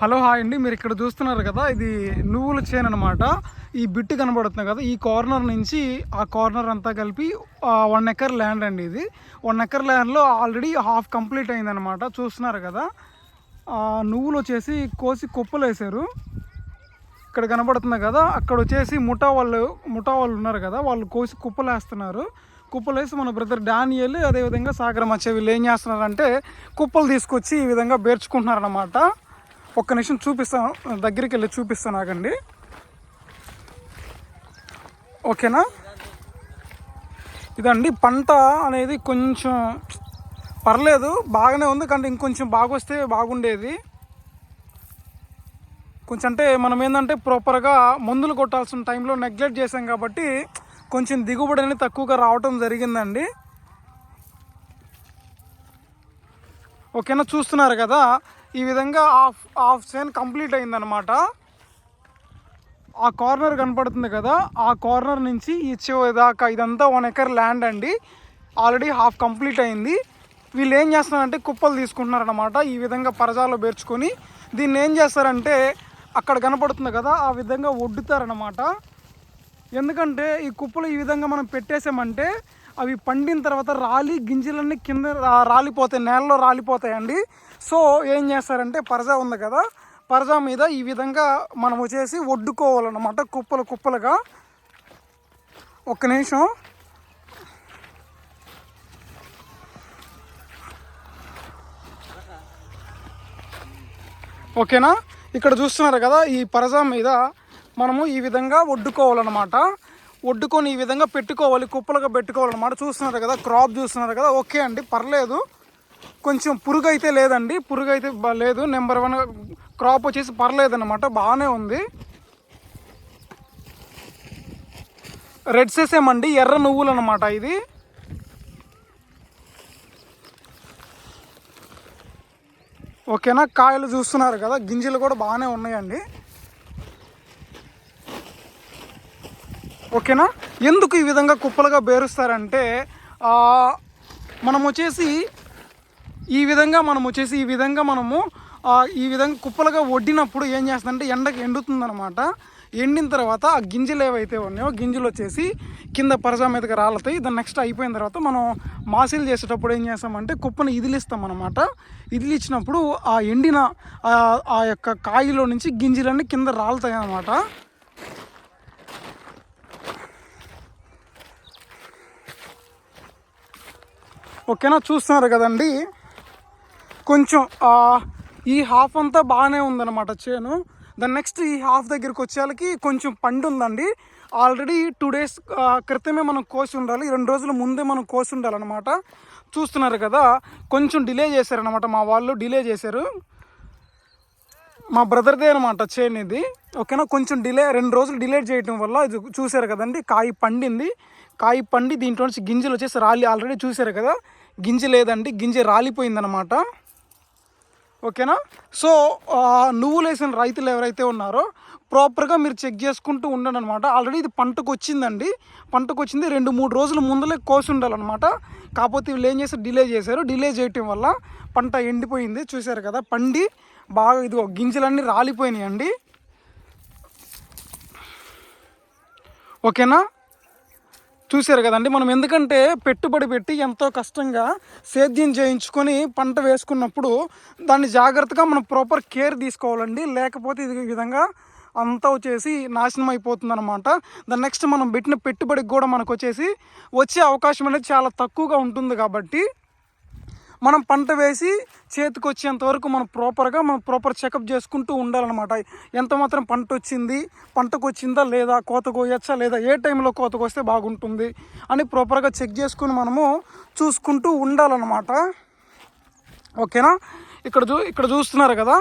Hello hi అండి. మీరు ఇక్కడ చూస్తున్నారు కదా ఇది నువ్వుల చేను అనమాట ఈ బిట్టు కనబడుతుంది కదా ఈ కార్నర్ నుంచి ఆ కార్నర్ అంతా కలిపి వన్ ఎకర్ ల్యాండ్ అండి ఇది. వన్ ఎకర్ ల్యాండ్లో ఆల్రెడీ హాఫ్ కంప్లీట్ అయిందనమాట చూస్తున్నారు కదా నువ్వులు వచ్చేసి కోసి కుప్పలు వేశారు. ఇక్కడ కనబడుతుంది కదా అక్కడ వచ్చేసి ముఠా వాళ్ళు ముఠా వాళ్ళు ఉన్నారు కదా వాళ్ళు కోసి కుప్పలు వేస్తున్నారు. కుప్పలు వేసి మన బ్రదర్ డానియల్ అదేవిధంగా సాగర మచ్చ వీళ్ళు ఏం చేస్తున్నారంటే కుప్పలు తీసుకొచ్చి ఈ విధంగా పేర్చుకుంటున్నారన్నమాట ఒక్క నిమిషం చూపిస్తాను దగ్గరికి వెళ్ళి చూపిస్తాను ఆగండి ఓకేనా? ఇదండి పంట అనేది కొంచెం పర్లేదు బాగానే ఉంది కానీ ఇంకొంచెం బాగా వస్తే బాగుండేది. కొంచెం అంటే మనం ఏంటంటే ప్రాపర్గా మందులు కొట్టాల్సిన టైంలో నెగ్లెక్ట్ చేసాం కాబట్టి కొంచెం దిగుబడి అనేది తక్కువగా రావటం జరిగిందండి. ఓకేనా? చూస్తున్నారు కదా ఈ విధంగా హాఫ్ హాఫ్ సేన్ కంప్లీట్ అయిందనమాట ఆ కార్నర్ కనపడుతుంది కదా ఆ కార్నర్ నుంచి ఈ దాకా ఇదంతా వన్ ఎకర్ ల్యాండ్ అండి. ఆల్రెడీ హాఫ్ కంప్లీట్ అయింది. వీళ్ళు ఏం చేస్తున్నారంటే కుప్పలు తీసుకుంటున్నారనమాట ఈ విధంగా పరజాలో పేర్చుకొని దీన్ని ఏం చేస్తారంటే అక్కడ కనపడుతుంది కదా ఆ విధంగా ఒడ్డుతారనమాట ఎందుకంటే ఈ కుప్పలు ఈ విధంగా మనం పెట్టేసామంటే అవి పండిన తర్వాత రాలి గింజలన్నీ కింద రాలిపోతాయి నేలలో రాలిపోతాయండి. సో ఏం చేస్తారంటే పరజా ఉంది కదా పరజా మీద ఈ విధంగా మనం వచ్చేసి వడ్డుకోవాలన్నమాట కుప్పలు కుప్పలుగా. ఒక్క నిమిషం. ఓకేనా? ఇక్కడ చూస్తున్నారు కదా ఈ పరజా మీద మనము ఈ విధంగా వడ్డుకోవాలన్నమాట వడ్డుకొని ఈ విధంగా పెట్టుకోవాలి కుప్పలుగా పెట్టుకోవాలన్నమాట చూస్తున్నారు కదా క్రాప్ చూస్తున్నారు కదా ఓకే అండి పర్లేదు. కొంచెం పురుగు అయితే లేదండి పురుగు అయితే బా- లేదు నెంబర్ వన్ క్రాప్ వచ్చేసి పర్లేదన్నమాట బాగానే ఉంది. రెడ్ సెసేమండి ఎర్ర నువ్వులు అనమాట ఇది. ఓకేనా కాయలు చూస్తున్నారు కదా గింజలు కూడా బాగానే ఉన్నాయండి. ఓకేనా? ఎందుకు ఈ విధంగా కుప్పలుగా బేరుస్తారంటే మనం వచ్చేసి ఈ విధంగా మనం వచ్చేసి ఈ విధంగా మనము ఈ విధంగా కుప్పలుగా వడ్డినప్పుడు ఏం చేస్తుందంటే ఎండకి ఎండుతుందనమాట ఎండిన తర్వాత ఆ గింజలు ఏవైతే ఉన్నాయో గింజలు వచ్చేసి కింద పరజా మీదకి రాలుతాయి. దాన్ని నెక్స్ట్ అయిపోయిన తర్వాత మనం మాసిల్ చేసేటప్పుడు ఏం చేస్తామంటే కుప్పని ఇదిలిస్తాం అనమాట ఇదిలిచ్చినప్పుడు ఆ ఎండిన ఆ- ఆ యొక్క కాయలో నుంచి గింజలన్నీ కింద రాలుతాయి అన్నమాట ఓకేనా? చూస్తున్నారు కదండి. కొంచెం ఈ హాఫ్ అంతా బాగానే ఉందన్నమాట చేను. దాని నెక్స్ట్ ఈ హాఫ్ దగ్గరికి వచ్చేళ్ళకి కొంచెం పండు ఉందండి ఆల్రెడీ టూ డేస్ క్రితమే మనం కోసి ఉండాలి. రెండు రోజుల ముందే మనం కోసి ఉండాలన్నమాట. చూస్తున్నారు కదా కొంచెం డిలే చేశారనమాట మా వాళ్ళు డిలే చేశారు. మా బ్రదర్దే అనమాట చేను ఇది. ఓకేనా? కొంచెం డిలే రెండు రోజులు డిలే చేయడం వల్ల ఇది చూసారు కదండి కాయ పండింది. కాయ పండి దీంట్లో నుంచి గింజలు వచ్చేసి రాలి ఆల్రెడీ చూసారు కదా. గింజ లేదండి గింజ రాలిపోయిందనమాట ఓకేనా? సో నువ్వులు వేసిన రైతులు ఎవరైతే ఉన్నారో ప్రాపర్గా మీరు చెక్ చేసుకుంటూ ఉండండి అనమాట ఆల్రెడీ ఇది పంటకు వచ్చిందండి. పంటకు వచ్చింది రెండు మూడు రోజుల ముందలే కోసి ఉండాలన్నమాట. కాకపోతే వీళ్ళు ఏం చేసి డిలే చేశారు. డిలే చేయటం వల్ల పంట ఎండిపోయింది. చూశారు కదా పండి బాగా ఇది గింజలన్నీ రాలిపోయినాయండి. ఓకేనా? చూశారు కదండి మనం ఎందుకంటే పెట్టుబడి పెట్టి ఎంతో కష్టంగా సేద్యం చేయించుకొని పంట వేసుకున్నప్పుడు దాన్ని జాగ్రత్తగా మనం ప్రాపర్ కేర్ తీసుకోవాలండి. లేకపోతే ఇది విధంగా అంతా వచ్చేసి నాశనం అయిపోతుంది అనమాట దాని నెక్స్ట్ మనం పెట్టిన పెట్టుబడికి కూడా మనకు వచ్చేసి వచ్చే అవకాశం అనేది చాలా తక్కువగా ఉంటుంది కాబట్టి మనం పంట వేసి చేతికి వచ్చేంత వరకు మనం ప్రాపర్గా మనం ప్రాపర్ చెకప్ చేసుకుంటూ ఉండాలన్నమాట. ఎంత మాత్రం పంట వచ్చింది పంటకు వచ్చిందా లేదా కోత కోయచ్చా లేదా ఏ టైంలో కోతకు వస్తే బాగుంటుంది అని ప్రాపర్గా చెక్ చేసుకుని మనము చూసుకుంటూ ఉండాలన్నమాట. ఓకేనా? ఇక్కడ చూ ఇక్కడ చూస్తున్నారు కదా?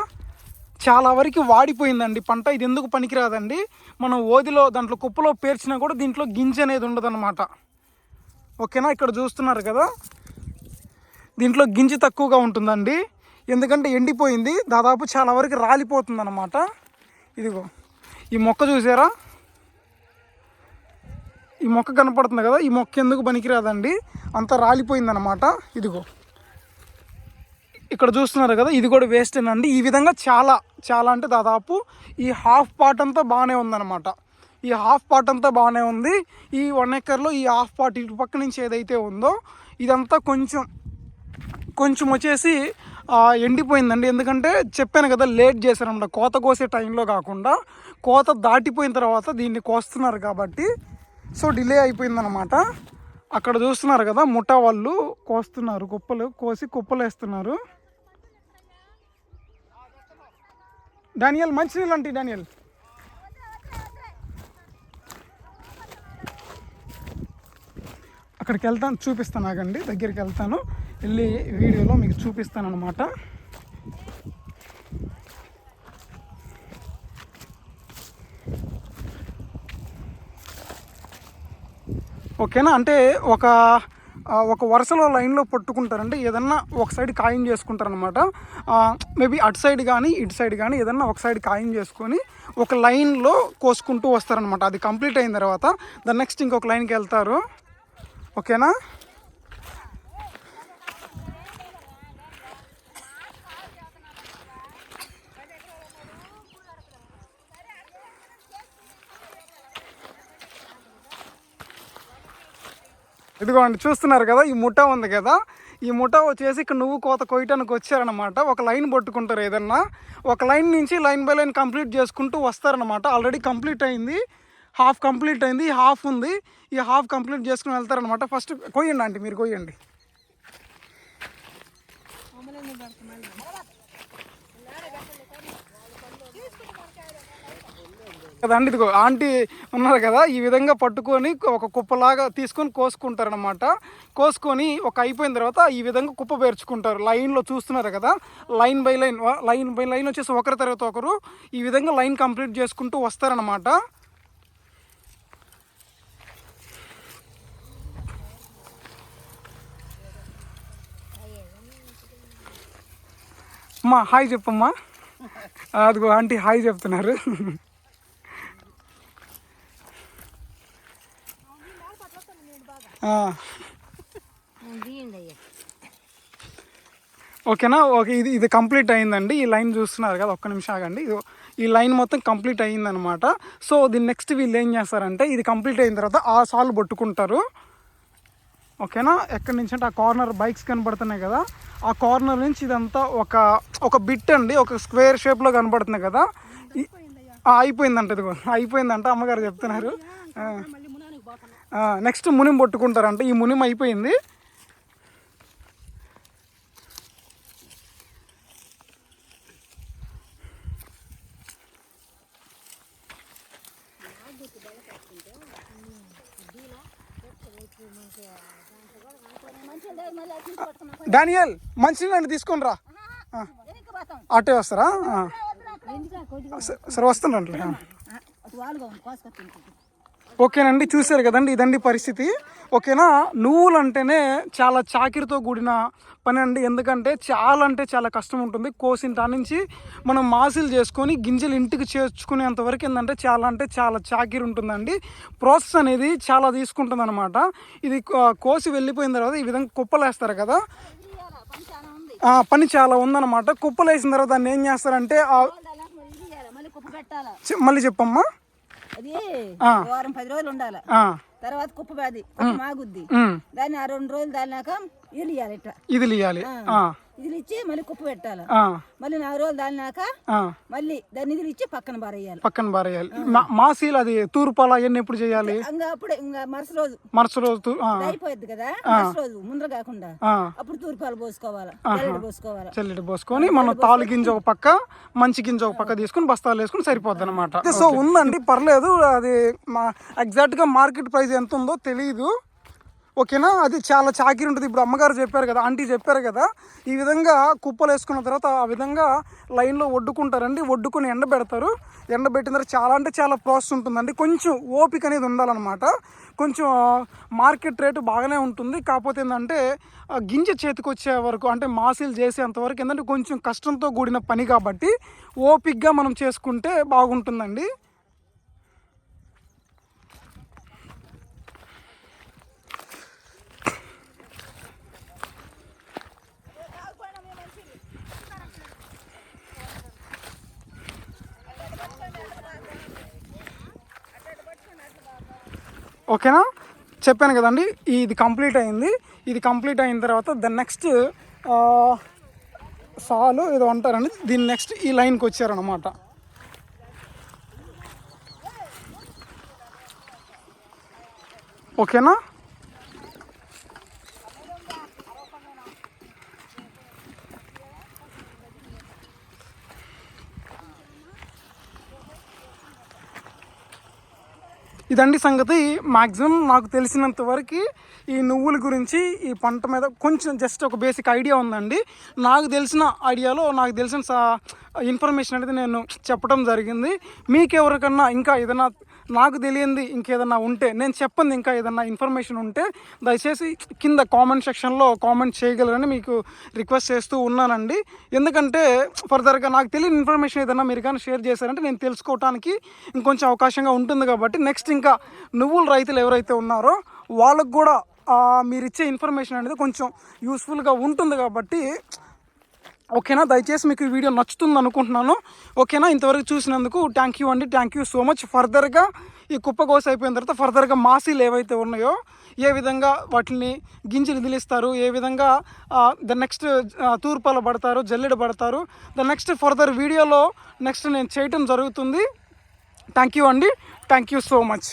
చాలా వరకు వాడిపోయిందండి పంట. ఇది ఎందుకు పనికిరాదండి? మనం ఓదిలో దాంట్లో కుప్పలో పేర్చినా కూడా దీంట్లో గింజ అనేది ఉండదన్నమాట. ఓకేనా? ఇక్కడ చూస్తున్నారు కదా? దీంట్లో గింజ తక్కువగా ఉంటుందండి. ఎందుకంటే ఎండిపోయింది. దాదాపు చాలా వరకు రాలిపోతుంది అన్నమాట ఇదిగో. ఈ మొక్క చూసారా? ఈ మొక్క కనపడుతుంది కదా? ఈ మొక్క ఎందుకు పనికిరాదండి? అంత రాలిపోయిందనమాట ఇదిగో. ఇక్కడ చూస్తున్నారు కదా? ఇది కూడా వేస్టేనండి ఈ విధంగా చాలా చాలా అంటే దాదాపు ఈ హాఫ్ పార్ట్ అంతా బాగానే ఉందన్నమాట. ఈ హాఫ్ పార్ట్ అంతా బాగానే ఉంది. ఈ వన్ ఎకర్లో ఈ హాఫ్ పార్ట్ ఇటు పక్క నుంచి ఏదైతే ఉందో ఇదంతా కొంచెం కొంచెం వచ్చేసి ఎండిపోయిందండి. ఎందుకంటే చెప్పాను కదా లేట్ చేశారన్నమాట కోత కోసే టైంలో కాకుండా కోత దాటిపోయిన తర్వాత దీన్ని కోస్తున్నారు కాబట్టి సో డిలే అయిపోయిందనమాట అక్కడ చూస్తున్నారు కదా ముఠా వాళ్ళు కోస్తున్నారు కుప్పలు కోసి కుప్పలు వేస్తున్నారు. డానియల్ మంచినీళ్ళు అంటే డానియల్. అక్కడికి వెళ్తాను చూపిస్తాను ఆగండి దగ్గరికి వెళ్తాను. వెళ్ళి వీడియోలో మీకు చూపిస్తాను అనమాట ఓకేనా? అంటే ఒక ఒక వరుసలో లైన్లో పట్టుకుంటారంటే ఏదన్నా ఒక సైడ్ ఖాయం చేసుకుంటారనమాట మేబీ అటు సైడ్ కానీ ఇటు సైడ్ కానీ ఏదన్నా ఒక సైడ్ ఖాయం చేసుకొని ఒక లైన్లో కోసుకుంటూ వస్తారనమాట అది కంప్లీట్ అయిన తర్వాత దాని నెక్స్ట్ ఇంకొక లైన్కి వెళ్తారు. ఓకేనా? ఇదిగోండి చూస్తున్నారు కదా ఈ ముఠా ఉంది కదా. ఈ ముఠా వచ్చేసి ఇక్కడ నువ్వు కోత కొయ్యటానికి వచ్చారనమాట ఒక లైన్ పట్టుకుంటారు ఏదన్నా. ఒక లైన్ నుంచి లైన్ బై లైన్ కంప్లీట్ చేసుకుంటూ వస్తారనమాట ఆల్రెడీ కంప్లీట్ అయింది. హాఫ్ కంప్లీట్ అయింది హాఫ్ ఉంది. ఈ హాఫ్ కంప్లీట్ చేసుకుని వెళ్తారనమాట ఫస్ట్ కొయ్యండి ఆంటీ మీరు కొయ్యండి. కదండి? ఇదిగో ఆంటీ ఉన్నారు కదా ఈ విధంగా పట్టుకొని ఒక కుప్పలాగా తీసుకొని కోసుకుంటారనమాట కోసుకొని ఒక అయిపోయిన తర్వాత ఈ విధంగా కుప్ప పేర్చుకుంటారు. లైన్లో చూస్తున్నారు కదా line by line line by line వచ్చేసి ఒకరి తర్వాత ఒకరు ఈ విధంగా లైన్ కంప్లీట్ చేసుకుంటూ వస్తారనమాట అమ్మా హాయ్ చెప్పమ్మా. అదిగో ఆంటీ హాయ్ చెప్తున్నారు. ఓకేనా? ఓకే ఇది ఇది కంప్లీట్ అయిందండి. ఈ లైన్ చూస్తున్నారు కదా ఒక్క నిమిషం ఆగండి. ఇది ఈ లైన్ మొత్తం కంప్లీట్ అయ్యిందనమాట. సో దీని నెక్స్ట్ వీళ్ళు ఏం చేస్తారంటే ఇది కంప్లీట్ అయిన తర్వాత ఆ సాల్ పట్టుకుంటారు. ఓకేనా? ఎక్కడి నుంచి అంటే ఆ కార్నర్ బైక్స్ కనబడుతున్నాయి కదా ఆ కార్నర్ నుంచి ఇదంతా ఒక ఒక బిట్ అండి ఒక స్క్వేర్ షేప్లో కనబడుతుంది కదా. అయిపోయిందంట ఇదిగో. అయిపోయిందంట అమ్మగారు చెప్తున్నారు. నెక్స్ట్ మునిం పట్టుకుంటారంట. ఈ మునిం అయిపోయింది. డానియల్ మంచినీళ్ళు తీసుకొని రా అట్టే అటే వస్తారా? స- సరే వస్తున్నాను అటు వాళ్ళుగా ఉంది కోసుకొచ్చింది ఓకేనండి చూశారు కదండి ఇదండి పరిస్థితి. ఓకేనా? నువ్వులు అంటేనే చాలా చాకిరితో కూడిన పని అండి ఎందుకంటే చాలా అంటే చాలా కష్టం ఉంటుంది కోసిన నుంచి మనం మాసిలు చేసుకొని గింజలు ఇంటికి చేర్చుకునేంత వరకు ఏంటంటే చాలా అంటే చాలా చాకిరి ఉంటుందండి ప్రాసెస్ అనేది చాలా తీసుకుంటుంది అనమాట ఇది కోసి వెళ్ళిపోయిన తర్వాత ఈ విధంగా కుప్పలేస్తారు కదా? పని చాలా ఉందన్నమాట. కుప్పలు వేసిన తర్వాత దాన్ని ఏం చేస్తారంటే మళ్ళీ చెప్పమ్మా. అది. వారం పది రోజులు ఉండాలి. తర్వాత కుప్ప కుప్ప మాగుద్ది. దాన్ని ఆ రెండు రోజులు దానినాక ఇల్లు ఇవ్వాలి ఇట్లా ఇది ఇయ్యాలి ఇదిలు ఇచ్చి మళ్ళీ కుప్ప పెట్టాలి. ఆ, మళ్ళీ నాలుగు రోజులు దానినాక ఆ. మళ్ళీ దాన్ని ఇదిలు ఇచ్చి పక్కన బారేయాలి. పక్కన బారేయాలి. మా- మాసీలు అది తూర్పాల అవన్నీ ఎప్పుడు చేయాలి? ఇంకా అప్పుడే ఇంకా మరుసటి రోజు. మరుసటి రోజు అయిపోద్ది కదా? మరుసటి రోజు ముందర కాకుండా. ఆ, అప్పుడు తూర్పాలు పోసుకోవాలి? తెల్లడి పోసుకోవాలి? చల్లెడ పోసుకొని మనం తాలు గింజ ఒక పక్క మంచి గింజ ఒక పక్క తీసుకుని బస్తాలు వేసుకుని సరిపోద్ది అనమాట సో ఉందండి పర్లేదు. అది మా ఎగ్జాక్ట్గా మార్కెట్ ప్రైస్ ఎంత ఉందో తెలియదు ఓకేనా? అది చాలా చాకిరి ఉంటుంది. ఇప్పుడు అమ్మగారు చెప్పారు కదా ఆంటీ చెప్పారు కదా ఈ విధంగా కుప్పలు వేసుకున్న తర్వాత ఆ విధంగా లైన్లో వడ్డుకుంటారండి వడ్డుకొని ఎండబెడతారు ఎండబెట్టిన తర్వాత చాలా అంటే చాలా ప్రాసెస్ ఉంటుందండి. కొంచెం ఓపిక అనేది ఉండాలన్నమాట. కొంచెం మార్కెట్ రేటు బాగానే ఉంటుంది. కాకపోతే ఏంటంటే గింజ చేతికి వచ్చే వరకు అంటే మాసీలు చేసేంత వరకు ఏంటంటే కొంచెం కష్టంతో కూడిన పని కాబట్టి ఓపిక్గా మనం చేసుకుంటే బాగుంటుందండి. ఓకేనా? చెప్పాను కదండి ఇది కంప్లీట్ అయింది. ఇది కంప్లీట్ అయిన తర్వాత దెన్ నెక్స్ట్ సాలు ఏదో అంటారండి దీని నెక్స్ట్ ఈ లైన్కి వచ్చారనమాట ఓకేనా? ఇదండి సంగతి. మ్యాక్సిమం నాకు తెలిసినంత వరకు ఈ నువ్వుల గురించి ఈ పంట మీద కొంచెం జస్ట్ ఒక బేసిక్ ఐడియా ఉందండి. నాకు తెలిసిన ఐడియాలో నాకు తెలిసిన సా- ఇన్ఫర్మేషన్ అనేది నేను చెప్పడం జరిగింది. మీకు ఎవరికన్నా ఇంకా ఏదైనా నాకు తెలియంది ఇంకేదన్నా ఉంటే నేను చెప్పింది ఇంకా ఏదన్నా ఇన్ఫర్మేషన్ ఉంటే దయచేసి కింద కామెంట్ సెక్షన్లో కామెంట్ చేయగలరని మీకు రిక్వెస్ట్ చేస్తూ ఉన్నానండి. ఎందుకంటే ఫర్దర్గా నాకు తెలియని ఇన్ఫర్మేషన్ ఏదైనా మీరు కానీ షేర్ చేశారంటే నేను తెలుసుకోవడానికి ఇంకొంచెం అవకాశంగా ఉంటుంది కాబట్టి నెక్స్ట్ ఇంకా నువ్వుల రైతులు ఎవరైతే ఉన్నారో వాళ్ళకు కూడా మీరు ఇచ్చే ఇన్ఫర్మేషన్ అనేది కొంచెం యూస్ఫుల్గా ఉంటుంది కాబట్టి ఓకేనా? దయచేసి మీకు ఈ వీడియో నచ్చుతుంది అనుకుంటున్నాను. ఓకేనా? ఇంతవరకు చూసినందుకు థ్యాంక్ యూ అండి. థ్యాంక్ యూ సో మచ్ ఫర్దర్గా ఈ కుప్ప కోసి అయిపోయిన తర్వాత ఫర్దర్గా మాసీలు ఏవైతే ఉన్నాయో ఏ విధంగా వాటిని గింజలు నిదిలిస్తారు ఏ విధంగా ద నెక్స్ట్ తూర్పాల పడతారు జల్లెడ పడతారు. ద నెక్స్ట్ ఫర్దర్ వీడియోలో నెక్స్ట్ నేను చేయటం జరుగుతుంది. థ్యాంక్ యూ అండి. Thank you so much